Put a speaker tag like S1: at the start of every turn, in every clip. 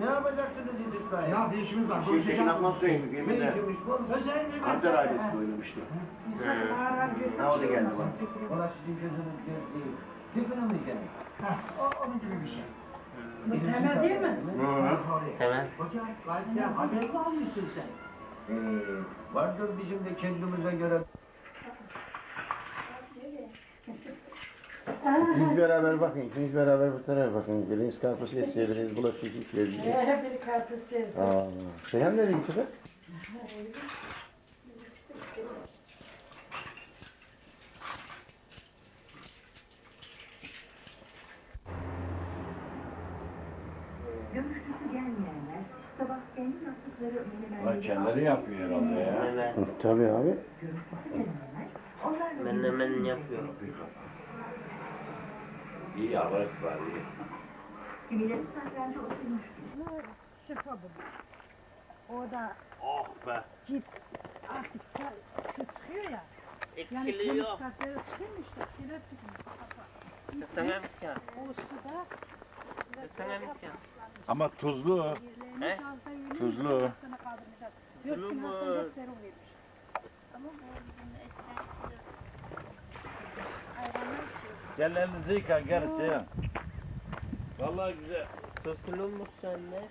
S1: Ne yapacaksınız İdris'le?
S2: Ya bir işimiz var.
S3: Şey Tekin Akman
S1: Ne işimiz bu?
S3: Kanter ailesi de oynamıştı. Ha o da geldi bak.
S1: Ola sizin gözünüz göz değil. Dibine mi geldi?
S2: O, onun gibi bir şey.
S4: Bu temel değil mi?
S5: Temel.
S2: Hocam, ya haber mi almışsın sen?
S1: Ee, vardır bizim de kendimize göre.
S6: İkiniz beraber bakın, ikiniz beraber bu tarafa bakın. Biriniz karpuz kesiyor, biriniz bulaşık yıkıyor.
S4: Ee, biri karpuz kesti.
S6: Aa, Seyhan nereye gitti be?
S7: Görüştüsü gelmeyenler sabah kendi yaptıkları menemenleri
S3: Lan kendileri yapıyor herhalde ya.
S6: Tabii abi.
S7: görüştüsü gelenler onlarla
S5: Menemen yapıyor.
S3: İyi ağırlık var iyi.
S7: kimileri satrancı oturmuştu.
S4: Şifa bu. O da
S5: Oh be.
S4: git artık şu çıkıyor ya. Yani
S5: Etkiliyor.
S4: kemik kasları çıkmış da kilo çıkmış.
S5: Tamam ya.
S4: O suda
S5: Tamam ya.
S3: Ama tuzlu.
S5: He?
S3: Tuzlu.
S5: Tuzlu mu?
S3: Gel elinizi yıka gel Seyhan.
S5: Vallahi güzel. Tosunulmuş sende.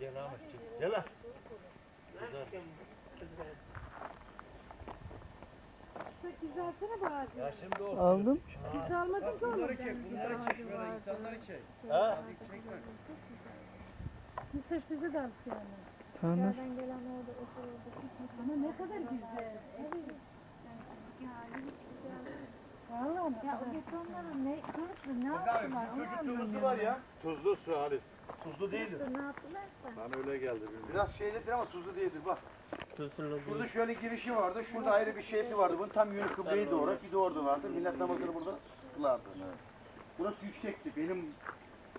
S3: Gel Ahmetciğim. Gel lan.
S4: Güzelsene bazı.
S3: Ya şimdi o.
S4: Aldım. Biz almadık mı? Bunları çek, bunları çek.
S3: İnsanları çek. Ha?
S4: Kimse sizi de alsın yani. Tamam. Ama ne kadar güzel. Vallahi ne kadar. onların ne görüşmü ne yaptılar onu
S3: Tuzlusu var ya. Tuzlu su Halis. Tuzlu değildir.
S4: Ne yaptılarsa.
S3: Bana öyle geldi. Biraz şeylidir ama tuzlu değildir bak.
S5: Değil.
S3: şöyle girişi vardı. Şurada ayrı bir şeysi vardı. Bunun tam yönü kıbleye doğru. Bir de orada vardı. Millet namazını burada kılardı. Burası yüksekti. Benim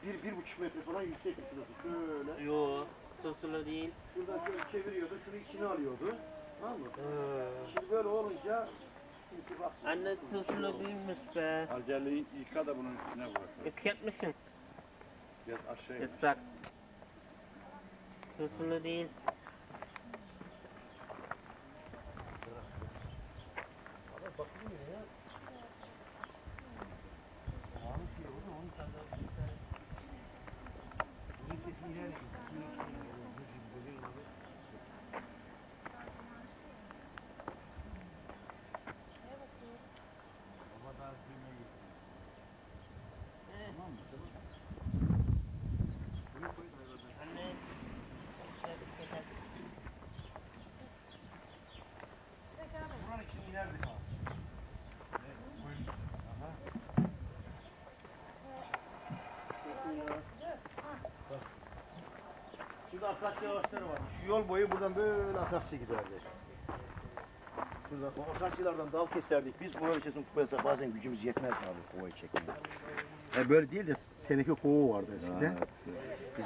S3: bir, bir buçuk metre falan yüksekti şurası. Şöyle.
S5: Yo. Tuzlu değil.
S3: Şuradan şöyle çeviriyordu. Şunu içine alıyordu. Tamam mı?
S5: Hı.
S3: Şimdi böyle olunca.
S5: Anne tuzlu değilmiş be.
S3: Aceleyi yıka da bunun içine bırak.
S5: Yıkatmışsın.
S3: Biraz aşağıya.
S5: Islak. Tuzlu değil.
S3: Şurada akasya ağaçları var. Şu yol boyu buradan böyle akasya giderdi. Şuradan o akasyalardan dal keserdik. Biz bu ölçesin kupaysa bazen gücümüz yetmez abi kovayı çekmeye. Yani böyle değil de teneke kova vardı eskiden.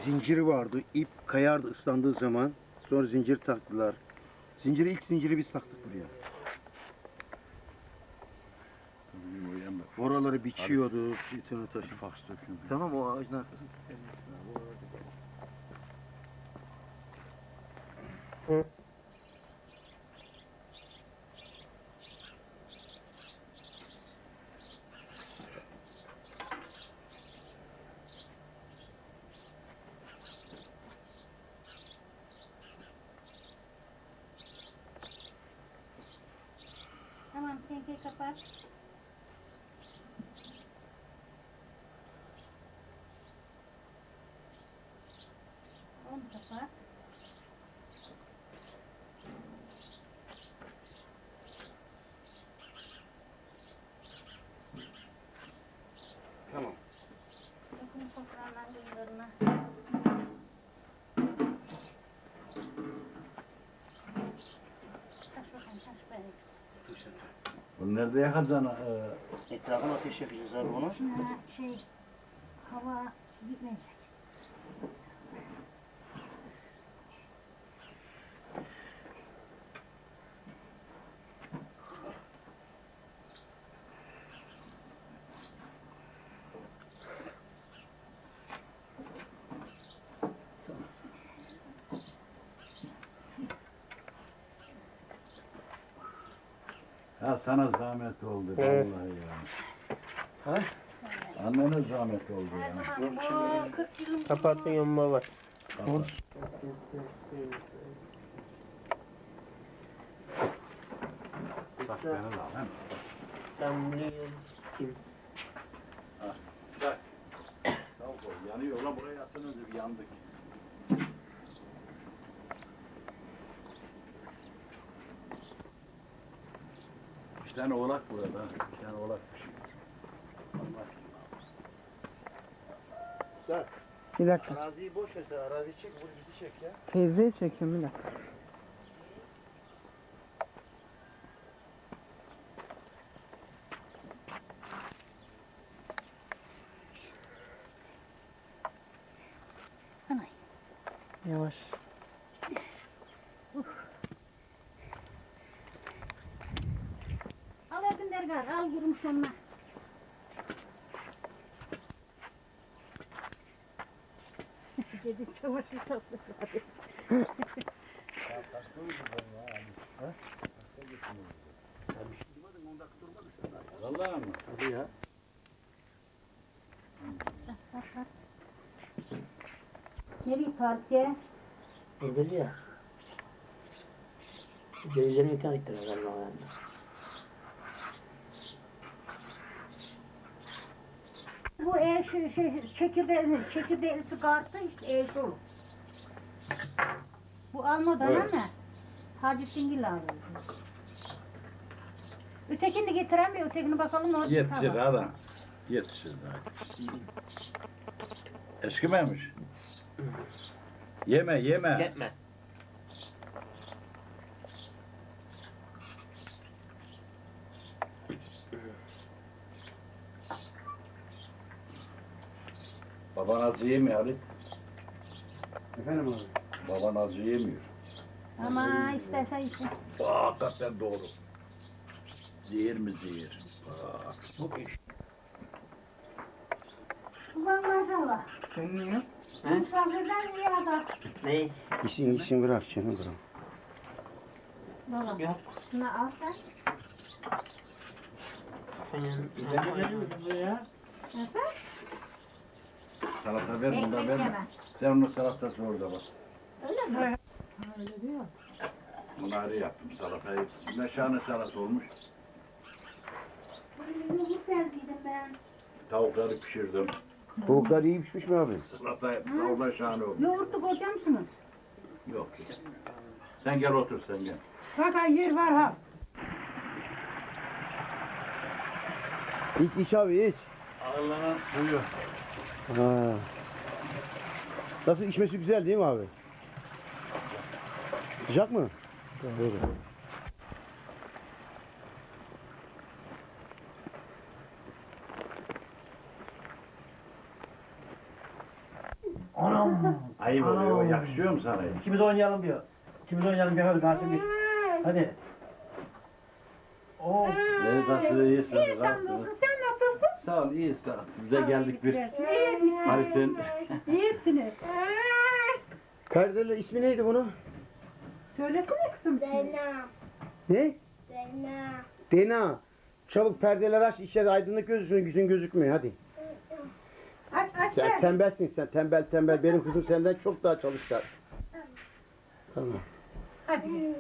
S3: Zinciri vardı. ip kayardı ıslandığı zaman. Sonra zincir taktılar. Zinciri ilk zinciri biz taktık buraya. Oraları biçiyordu. Bir tane taşı. Tamam o ağacın arkasında.
S8: Tamam, tenkeyi kapat. Onu kapat.
S3: Bunu nerede yakacaksın? Etrafına ateş yakacağız abi onu.
S8: İçine şey, hava Gitmeyecek.
S9: Ha sana zahmet oldu
S10: Evet.
S9: vallahi ya. Ha? Annene zahmet oldu ya.
S8: Aa, 40 yılın
S10: Kapatın yanıma var.
S9: Sak beni lan. ha?
S10: Sen bunu yiyin. Kim?
S9: Sak. Tamam oğlum, yanıyor lan buraya yatsana bir yandık. Bir tane oğlak burada. Bir tane oğlak pişiyor. Allah
S5: Sen
S7: Bir dakika.
S5: araziyi boş ver sen araziyi çek bunu bizi çek ya.
S7: Teyzeyi çekiyorum bir dakika.
S8: Anay.
S7: Yavaş.
S8: Al Ergün Dergar, al yürümüş onunla. Dedi çamaşır çatladı.
S9: Vallahi mı?
S5: Hadi ya.
S8: Nereye parke?
S11: Dedi ya. Gözlerini imkan ettiler galiba yani.
S8: Bu eş, şey, şey, çekirdeğini, çekirdeğini çıkarttı işte eş olur. Bu almadan
S9: Evet.
S8: ama Hacı Singil aldı. Ötekini de getiremiyor, ötekini bakalım o
S9: Yetişir
S8: Tamam.
S9: adam. Yetişir daha. Eskimemiş. Yeme yeme.
S10: Gitme.
S9: Baban acı yemiyor Ali.
S3: Efendim abi.
S9: Baban acı yemiyor.
S8: Ama istersen işte.
S9: Aa, hakikaten doğru. Zehir mi zehir? Aa.
S8: Ulan maşallah.
S7: Senin niye?
S8: Misafirden iyi adam.
S10: Ne?
S3: İşin işin bırak canım bırak.
S8: Baba.
S10: Yok.
S8: Şunu al sen.
S10: Senin
S8: Nasıl?
S9: Salata ver bunda
S8: Ekmek
S9: ver. Sen onun salatası orada bak.
S8: Öyle mi?
S7: Öyle diyor.
S9: Bunu ayrı yaptım salatayı. Ne şahane salata olmuş.
S8: Yoğurt verdiydim ben.
S9: Tavukları pişirdim.
S3: Tavuklar iyi pişmiş mi abi?
S9: Salata. Tavuklar şahane olmuş.
S8: Yoğurtlu koyacak mısınız?
S9: Yok. Sen gel otur sen gel.
S7: Zaten yer var ha.
S3: İç iç abi iç.
S9: Ağırlanan suyu.
S3: Ha. Nasıl içmesi güzel değil mi abi? Sıcak mı? Böyle.
S11: Anam.
S9: Ayıp oluyor. Yakışıyor mu sana?
S11: İkimiz oynayalım diyor. İkimiz oynayalım diyor. Hadi bir. Hadi. Oo.
S9: Nasıl iyisin?
S4: İyi sen nasılsın? Sen nasılsın?
S9: Sağ ol iyiyiz. Bize geldik bir.
S4: İyi.
S9: Haritin.
S4: İyi ettiniz.
S3: Perdeli ismi neydi bunun?
S4: Söylesene kızım sen.
S3: Ne? Dena. Çabuk perdeler aç içeri aydınlık gözüksün yüzün gözükmüyor hadi.
S4: Aç aç
S3: Sen
S4: gel.
S3: tembelsin sen tembel tembel benim kızım senden çok daha çalışkan. Tamam.
S4: Hadi.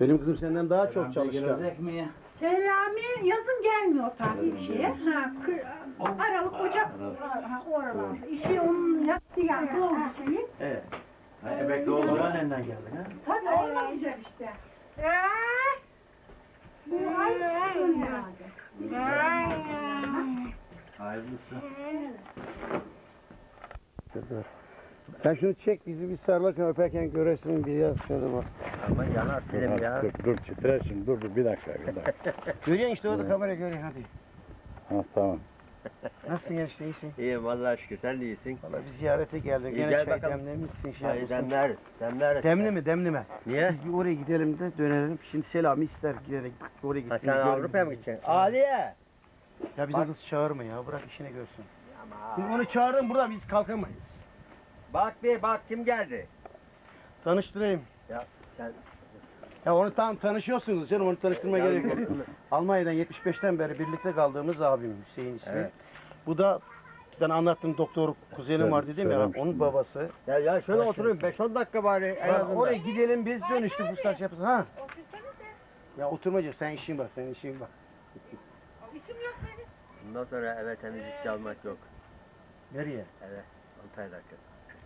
S3: Benim kızım senden daha çok çalışkan.
S9: Gelecek mi ya?
S4: Selami yazın gelmiyor tatil şeye. Ha, kır, Aralık, Ocak, ha, oralar. İşi onun yaptı yani oldu şeyi.
S9: Evet. Ha, emekli oldu.
S11: Babaannenden geldi ha.
S4: Tabii olmak güzel işte. Bu ay sıkın herhalde.
S9: Hayırlısı.
S3: Dur. Sen şunu çek bizi bir sarılırken öperken göresin biraz şöyle bak.
S5: Ama yanar film ya.
S9: Dur, dur titrer şimdi dur dur bir dakika bir dakika.
S3: Görüyorsun işte orada kamera görüyor hadi.
S9: ha tamam.
S3: Nasılsın enişte iyisin?
S10: İyiyim vallahi şükür. Sen de iyisin.
S3: Valla bir ziyarete geldik.
S10: İyi,
S3: Gene
S10: gel
S3: çay
S10: bakalım.
S3: demlemişsin şey
S10: Hayır
S3: yapmışsın.
S10: demleriz. Demleriz.
S3: Demli mi demli mi?
S10: Niye?
S3: Biz bir oraya gidelim de dönelim. Şimdi Selami ister giderek oraya
S10: Ha,
S3: gitsin.
S10: sen Avrupa'ya mı gideceksin? Aliye!
S3: Ya bizim
S10: Bak.
S3: kız çağırma ya bırak işine görsün. Biz onu çağırın burada biz kalkamayız.
S10: Bak bir bak kim geldi?
S3: Tanıştırayım. Ya onu tam tanışıyorsunuz canım onu tanıştırma gerek yok. Almanya'dan 75'ten beri birlikte kaldığımız abim Hüseyin ismi.
S10: Evet.
S3: Bu da bir tane anlattığım doktor kuzenim var dedim ya onun babası.
S10: ya, ya şöyle oturayım 5-10 dakika bari en azından.
S3: oraya gidelim biz dönüştük bu saç yapsın ha. Ya oturmaca sen işin bak senin işin bak.
S10: Bundan sonra eve temizlikçi almak yok.
S3: Nereye?
S10: Eve 6 ay dakika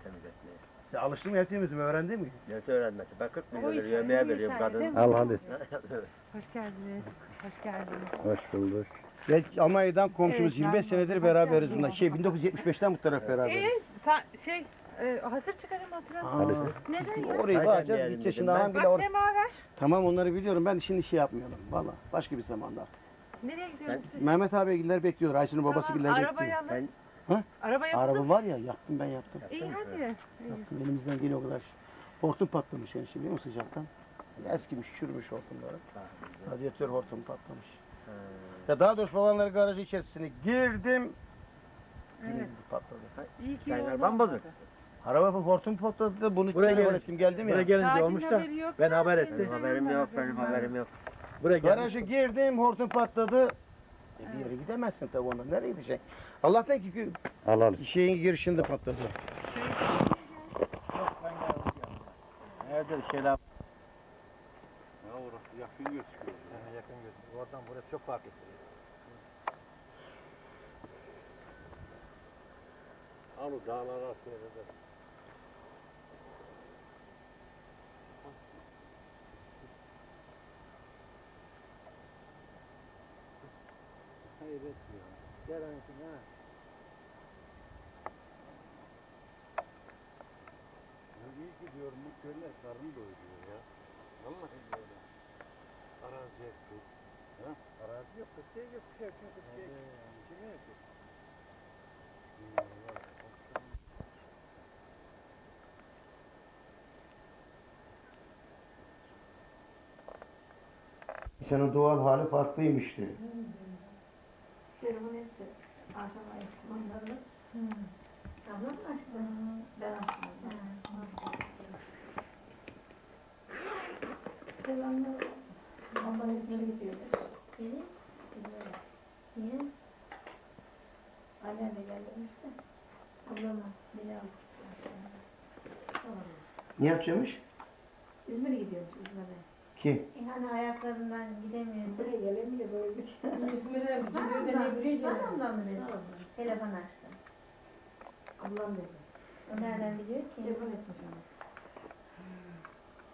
S10: temiz etmeye.
S3: Sen alıştın mı yaptığımız mı öğrendin mi?
S10: Nöbet öğrenmesi. Ben 40 milyon
S7: iş-
S10: lira yemeğe
S7: o
S10: veriyorum
S7: iş
S10: kadın.
S3: Al hadi.
S7: Hoş geldiniz. Hoş geldiniz.
S3: Hoş bulduk. Belki Almanya'dan komşumuz
S7: Evet,
S3: 25
S7: Almanya.
S3: senedir beraberiz bundan. Şey 1975'ten bu taraf
S7: Ee,
S3: beraberiz.
S7: sen şey e, hazır çıkarayım hatırlat.
S3: Aa,
S7: Neden ya?
S3: orayı
S10: Zaten
S3: bakacağız
S10: diyelim
S3: gideceğiz
S10: dedim
S3: şimdi.
S10: ben.
S3: Han bile
S7: Bak
S3: or-
S7: semaver.
S3: Tamam onları biliyorum ben şimdi şey yapmayalım. Valla başka bir zamanda artık.
S7: Nereye gidiyorsunuz siz?
S3: Mehmet abigiler bekliyor. Ayşe'nin babası
S7: Tamam,
S3: bekliyor.
S7: arabayı alın.
S10: Sen-
S3: Ha?
S7: Araba yaptım.
S3: Araba var ya yaktım ben yaptım.
S7: İyi hadi.
S3: Yaktım elimizden geliyor o kadar. Hortum patlamış yani şimdi musun sıcaktan? Eskimiş, çürümüş hortumları. Radyatör hortum patlamış. Ya daha doğrusu babanların garajı içerisine girdim.
S7: Evet.
S3: patladı.
S7: İyi ki
S10: Sen
S7: yolda
S10: araban bozuk.
S7: olmadı.
S3: Araba hortum patladı da bunu
S5: Buraya
S3: telefon
S5: gelin.
S3: ettim geldim ya.
S5: Buraya gelince
S7: Sakin
S5: olmuş da
S7: haberi yok.
S5: ben haber
S7: Senin
S5: ettim.
S10: Haberim yok, benim haberim yok.
S5: buraya.
S3: Garaja girdim hortum patladı. E bir yere gidemezsin tabii ondan. Nereye gideceksin? Allah'tan ki
S5: Alalım.
S3: şeyin girişinde patladı.
S5: Nerede şeyler?
S9: Ya orası yakın gözüküyor.
S5: yakın gözüküyor. Oradan burası çok fark etti.
S9: Ama dağlar arasında da. Hayret ya.
S5: Garanti ha.
S9: Ya iyi ki diyorum bu köyler karnı doyuruyor ya. Vallahi böyle. Arazi ekti. Ha? Arazi yok, şey yok, şey yok, kız şey yok. Kime yok?
S3: Senin doğal hali farklıymıştı.
S12: Telefon etti. Akşam açtım onları. Ablam mı açtı? Ben açtım. Ablam İzmir'e gidiyorlar. Niye? Niye? Annem de gelmiş de. Ablama beni aldı.
S3: Ne yapacakmış?
S12: İzmir'e gidiyormuş İzmir'e.
S3: Kim?
S12: Yani ayaklarından gidemiyor. Buraya gelemiyor böyle bir şey.
S4: İzmir'e
S12: Gidiyor da ne buraya Sen ablam mı dedi? Telefon açtı. Ablam dedi. O nereden biliyor ki? Telefon etmiş ona.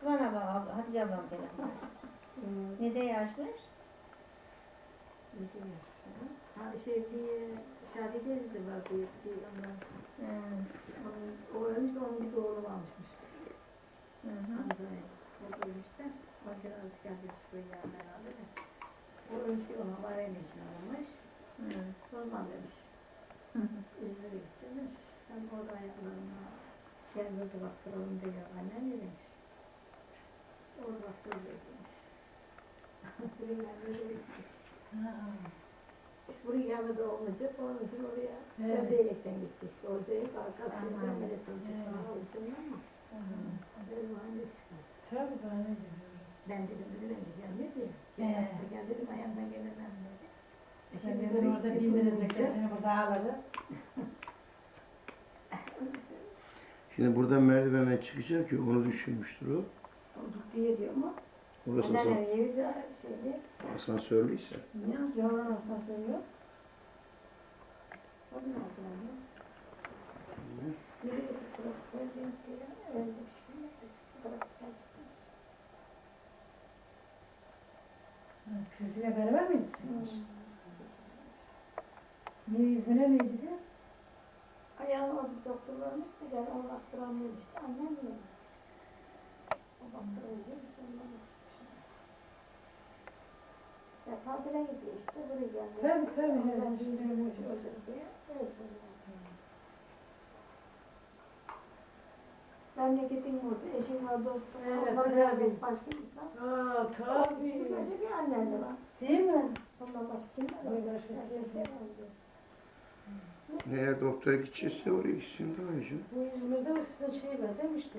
S12: Sıvan ablam, abla, Hatice ablam telefon açtı. Ne de açmış?
S6: Ha şey bir şadi gezdi var bir, bir ondan. Onun, o ölmüş de onun bir oğlu varmışmış. Hamza'ya. O ölmüş de. O kere asker geçmiş böyle yani herhalde de. O ölmüş de ona var en için aramış. Sormam demiş. İzmir'e gideceğim demiş. Ben orada ayaklarına kendimize baktıralım diyor. Annem ne demiş. Orada baktırıyor demiş. Buraya gelmedi. İşte buraya gelmedi olmayacak. Onun için evet. İşte. Hocayı arkasından ameliyat olacak. Bana olacağım ama. Benim anne çıktı.
S4: Tabii ben ne diyorum.
S6: Ben dedim bence gelmedi ya. Gel, gel dedim ayağımdan gelemem dedi.
S4: Sen
S6: böyle
S4: orada bindirecekler.
S3: Şimdi buradan merdivenden çıkacak ki onu düşünmüştür o.
S6: Olduk diye diyor mu?
S3: Orası
S6: Anneannem
S3: asan,
S6: evi de şeydi.
S3: asansörlüyse.
S6: Ne yalan asansörü yok. O ne oldu yani? Nereye gittik? Bıraktılar diye diye. Öyle bir şey yok. Bıraktılar.
S4: Kızıyla beraber miydiniz? Niye İzmir'e neydi diyor?
S6: Ayağıma bir doktor varmış da gel onu baktıramıyor işte. Annem mi? O baktırıyor işte ondan bakmış. Ya tatile gidiyor işte buraya geldi.
S4: Tabii, tabii.
S6: Ondan şimdi olacak diye. Evet, burada, eşin var, dostun var.
S4: Evet, tabii.
S6: Başka insan.
S4: Aa tabii.
S6: Böyle bir anneanne var.
S4: Değil mi?
S6: Ondan başka kim var?
S4: Öyle başka
S6: Herkes
S4: kim
S6: var.
S3: Eğer doktora gidecekse oraya gitsin daha iyi.
S4: Bu İzmir'de sizin şey var demişti.